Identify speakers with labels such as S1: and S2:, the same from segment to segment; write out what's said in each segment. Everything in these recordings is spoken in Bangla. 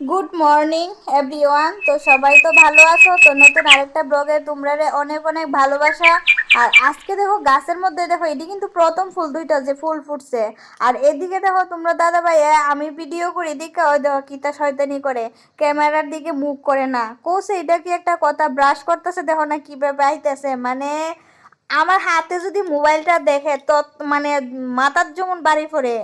S1: গুড মর্নিং এভরিওয়ান তো সবাই তো ভালো আছো? তো নতুন আরেকটা ব্লগে তোমরা অনেক অনেক ভালোবাসা। আর আজকে দেখো গাছের মধ্যে দেখো, এটি কিন্তু প্রথম ফুল দুইটা যে ফুল ফুটছে। আর এদিকে দেখো তোমরা দাদা ভাই আমি ভিডিও করি এদিকে ওই দেখো কিতা শয়তানি করে। ক্যামেরার দিকে মুখ করে না। কোসে এটা কি একটা কথা? ব্রাশ করতেছে, দেখো না কীভাবে আইতেছে। মানে আমার হাতে যদি মোবাইলটা দেখে, তো মানে মাথার যেমন বাড়ি পড়ে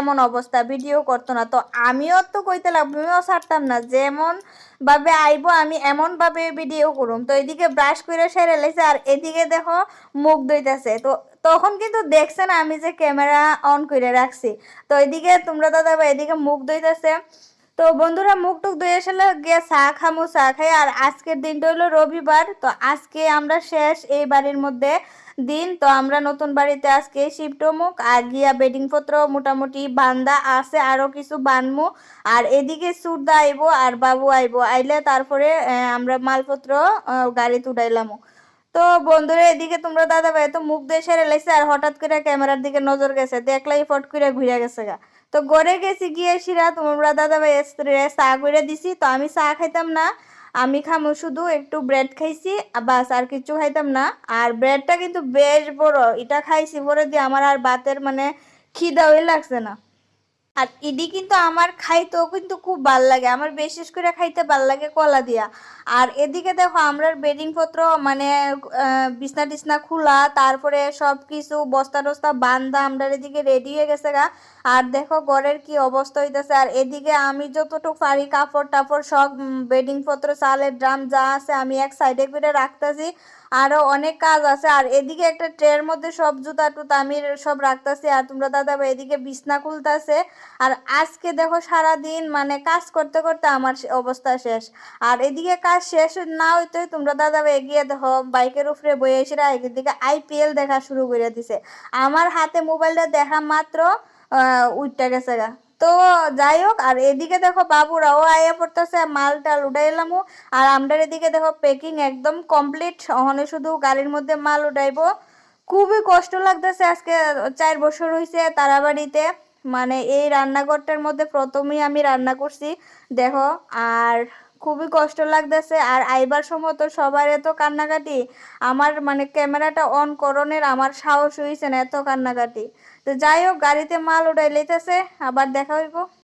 S1: এমন অবস্থা ভিডিও করতো না। তো আমিও তো কইতে আমিও ছাড়তাম না। যেমন ভাবে আইবো, আমি এমন ভাবে ভিডিও করুম। তো এদিকে ব্রাশ করে সেরে লেছে, আর এদিকে দেখো মুখ দইতেছে তো তখন কিন্তু দেখছে না আমি যে ক্যামেরা অন করে রাখছি। তো এদিকে তোমরা দাদা এদিকে মুখ দইতেছে তো বন্ধুরা মুখ টুক ধুয়ে এসে গিয়ে চা খামু, চা খাই। আর আজকের দিনটা হলো রবিবার, তো আজকে আমরা শেষ এই বাড়ির মধ্যে দিন। তো আমরা নতুন বাড়িতে আজকে শিফট মুখ আর গিয়া বেডিং পত্র মোটামুটি বান্দা আছে আরও কিছু বানমু। আর এদিকে সুরদা আইবো আর বাবু আইবো, আইলে তারপরে আমরা মালপত্র গাড়িতে উঠাইলাম তো বন্ধুরা এদিকে তোমরা দাদা ভাই তো মুখ দিয়ে সেরে লাইছে, আর হঠাৎ করে ক্যামেরার দিকে নজর গেছে, দেখলাই ফট করে ঘুরে গেছে গা। তো গড়ে গেছি গিয়ে সিরা তোমরা দাদা ভাই চা করে দিছি, তো আমি চা খাইতাম না। আমি খামো শুধু একটু ব্রেড খাইছি বাস আর কিছু খাইতাম না। আর ব্রেডটা কিন্তু বেশ বড়, এটা খাইছি পরে দিয়ে আমার আর বাতের মানে খিদাওই লাগছে না। আর ইডি কিন্তু আমার খাইতেও কিন্তু খুব ভালো লাগে। আমার বিশেষ করে খাইতে ভালো লাগে কলা দিয়া। আর এদিকে দেখো আমরা বেডিং পত্র মানে বিছনা টিছনা খোলা, তারপরে সব কিছু বস্তা টস্তা বান্ধা আমরা এদিকে রেডি হয়ে গেছে গা। আর দেখো ঘরের কি অবস্থা হইতেছে। আর এদিকে আমি যতটুকু পারি কাপড় টাপড় সব বেডিং পত্র চালের ড্রাম যা আছে আমি এক সাইডে করে রাখতেছি। আরও অনেক কাজ আছে। আর এদিকে একটা ট্রের মধ্যে সব জুতা টুতা আমি সব রাখতেছি আর তোমরা দাদা এদিকে বিছনা খুলতেছে। আর আজকে দেখো সারা দিন মানে কাজ করতে করতে আমার অবস্থা শেষ। আর এদিকে কাজ শেষ না হইতে তোমরা দাদা এগিয়ে দেখো বাইকের উপরে বয়ে এসে এদিকে আইপিএল দেখা শুরু করে দিছে। আমার হাতে মোবাইলটা দেখা মাত্র উঠতে গেছে গা। তো যাই হোক, আর এদিকে দেখো বাবুরাও আয়া পড়তেছে মাল টাল উঠাইলামও আর আমরা এদিকে দেখো প্যাকিং একদম কমপ্লিট ওখানে শুধু গাড়ির মধ্যে মাল উঠাইবো। খুবই কষ্ট লাগতেছে আজকে, চার বছর হয়েছে তারাবাড়িতে। মানে এই রান্নাঘরটার মধ্যে প্রথমেই আমি রান্না করছি, দেখো। আর খুবই কষ্ট লাগতেছে। আর আইবার সময় তো সবার এত কান্নাকাটি। আমার মানে ক্যামেরাটা অন করণের আমার সাহস হয়েছে না এত কান্নাকাটি। তো যাই হোক, গাড়িতে মাল উঠাই লেতেছে আবার দেখা হইব।